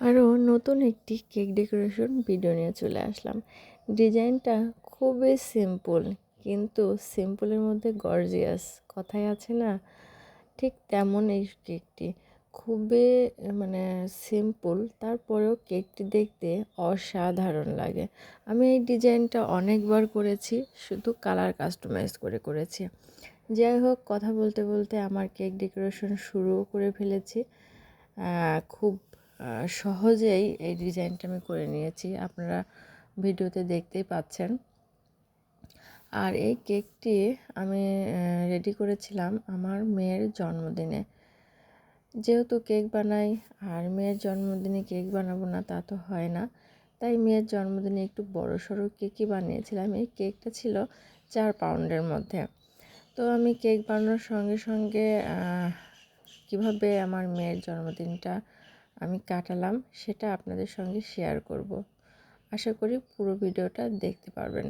আরও নতুন একটি কেক ডেকোরেশন ভিডিও নিয়ে চলে আসলাম। ডিজাইনটা খুবই সিম্পল, কিন্তু সিম্পলের মধ্যে গর্জিয়াস। কথাই আছে না, ঠিক তেমন এই কেকটি। খুবই মানে সিম্পল, তারপরেও কেকটি দেখতে অসাধারণ লাগে। আমি এই ডিজাইনটা অনেকবার করেছি, শুধু কালার কাস্টমাইজ করে করেছি। যাই হোক, কথা বলতে বলতে আমার কেক ডেকোরেশন শুরু করে ফেলেছি। খুব সহজেই এই ডিজাইনটা আমি করে নিয়েছি। আপনারা ভিডিওতে দেখতেই পাচ্ছেন। আর এই কেকটি আমি রেডি করেছিলাম আমার মেয়ের জন্মদিনে। যেহেতু কেক বানাই, আর মেয়ের জন্মদিনে কেক বানাবো না তা তো হয় না। তাই মেয়ের জন্মদিনে একটু বড় সড়ো কেকই বানিয়েছিলাম। এই কেকটা ছিল চার পাউন্ডের মধ্যে। তো আমি কেক বানানোর সঙ্গে সঙ্গে কীভাবে আমার মেয়ের জন্মদিনটা আমি কাটালাম, সেটা আপনাদের সঙ্গে শেয়ার করব। আশা করি পুরো ভিডিওটা দেখতে পারবেন।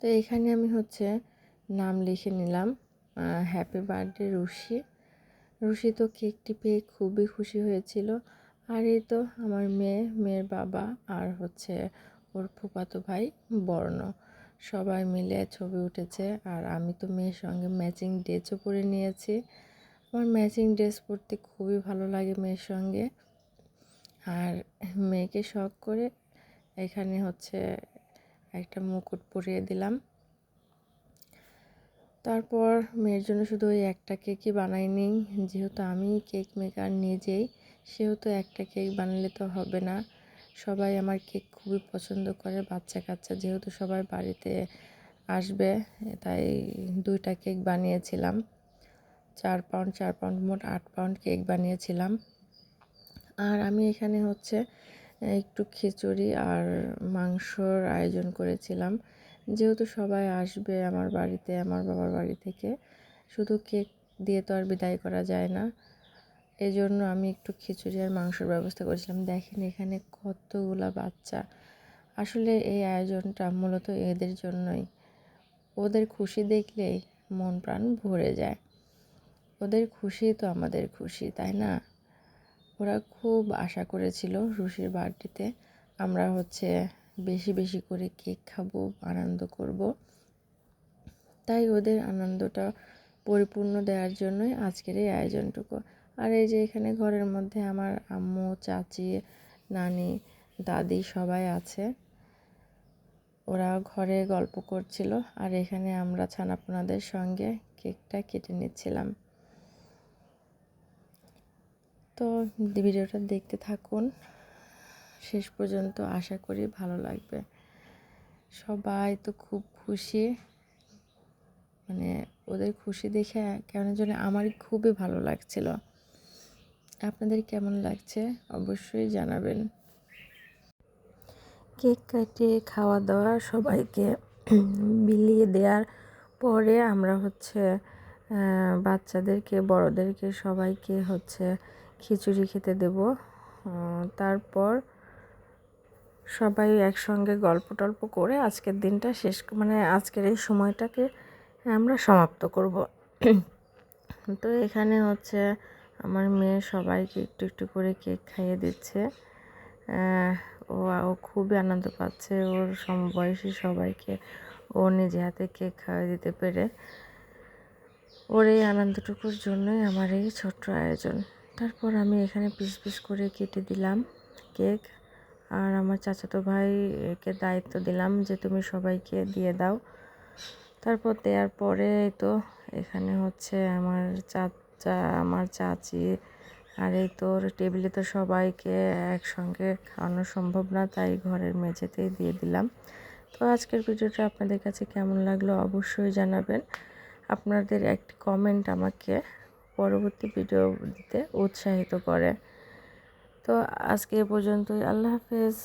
তো এখানে আমি হচ্ছে নাম লিখে নিলাম হ্যাপি বার্থডে রুশি। রুশি তো কেকটি পেয়ে খুবই খুশি হয়েছিল। আর এই তো আমার মেয়ে, মেয়ের বাবা আর হচ্ছে ওর ফুপাতো ভাই বর্ণ। সবাই মিলে ছবি উঠেছে আর আমি তো মেয়ের সঙ্গে ম্যাচিং ড্রেসও পরে নিয়েছি। আমার ম্যাচিং ড্রেস পরতে খুবই ভালো লাগে মেয়ের সঙ্গে। আর মেয়েকে শখ করে এখানে হচ্ছে একটা মুকুট পরিয়ে দিলাম। তারপর মেয়ের জন্য শুধু ওই একটা কেকই বানাইনি যেহেতু আমি কেক মেকার নিজেই, সেহেতু একটা কেক বানালে তো হবে না। সবাই আমার কেক খুবই পছন্দ করে, বাচ্চা কাচ্চা যেহেতু সবাই বাড়িতে আসবে, তাই দুইটা কেক বানিয়েছিলাম। চার পাউন্ড চার পাউন্ড মোট আট পাউন্ড কেক বানিয়েছিলাম। আর আমি এখানে হচ্ছে একটু খিচুড়ি আর মাংসর আয়োজন করেছিলাম। যেহেতু সবাই আসবে আমার বাড়িতে, আমার বাবার বাড়ি থেকে, শুধু কেক দিয়ে তো আর বিদায় করা যায় না। এই জন্য আমি একটু খিচুড়ি আর মাংসর ব্যবস্থা করেছিলাম। দেখেন এখানে কতগুলা বাচ্চা। আসলে এই আয়োজনটা মূলত এদের জন্যই। ওদের খুশি দেখলেই মন প্রাণ ভরে যায়। ওদের খুশি তো আমাদের খুশি, তাই না? ওরা খুব আশা করেছিল রুশির বার্থডেতে আমরা হচ্ছে বেশি বেশি করে কেক খাব, আনন্দ করব। তাই ওদের আনন্দটা পরিপূর্ণ দেওয়ার জন্যই আজকের এই আয়োজনটুকু। আর এই যে এখানে ঘরের মধ্যে আমার আম্মু, চাচি, নানি, দাদি সবাই আছে। ওরা ঘরে গল্প করছিল আর এখানে আমরা ছানাপোনাদের সঙ্গে কেকটা কেটে নিচ্ছিলাম। তো ভিডিওটা দেখতে থাকুন। শেষ পর্যন্ত আশা করি ভালো লাগবে। সবাই তো খুব খুশি। মানে ওদের খুশি দেখে কেন জন্য আমারই খুবই ভালো লাগছিল। আপনাদের কেমন লাগছে অবশ্যই জানাবেন। কেক কাটিয়ে খাওয়া দাওয়া সবাইকে বিলিয়ে দেওয়ার পরে আমরা হচ্ছে বাচ্চাদেরকে, বড়োদেরকে, সবাইকে হচ্ছে খিচুড়ি খেতে দেব। তারপর সবাই একসঙ্গে গল্প টল্প করে আজকের দিনটা শেষ মানে আজকের এই সময়টাকে আমরা সমাপ্ত করব। তো এখানে হচ্ছে আমার মেয়ে সবাইকে একটু একটু করে কেক খাইয়ে দিচ্ছে। ও ও খুবই আনন্দ পাচ্ছে। ওর সমবয়সী সবাইকে ও নিজে হাতে কেক খাইয়ে দিতে পেরে। ওর এই আনন্দটুকুর জন্যই আমার এই ছোট্ট আয়োজন। তারপর আমি এখানে পিস পিস করে কেটে দিলাম কেক। আর আমার চাচাতো ভাইকে দায়িত্ব দিলাম যে তুমি সবাইকে দিয়ে দাও। তারপর দেওয়ার পরে তো এখানে হচ্ছে আমার চাচা, আমার চাচি আর এই তোর টেবিলে তো সবাইকে একসঙ্গে খাওয়ানো সম্ভব না, তাই ঘরের মেঝেতেই দিয়ে দিলাম। তো আজকের ভিডিওটা আপনাদের কাছে কেমন লাগল অবশ্যই জানাবেন। আপনাদের একটি কমেন্ট আমাকে পরবর্তী ভিডিও দিতে উৎসাহিত করে। তো আজকে এ পর্যন্তই। আল্লাহ হাফেজ।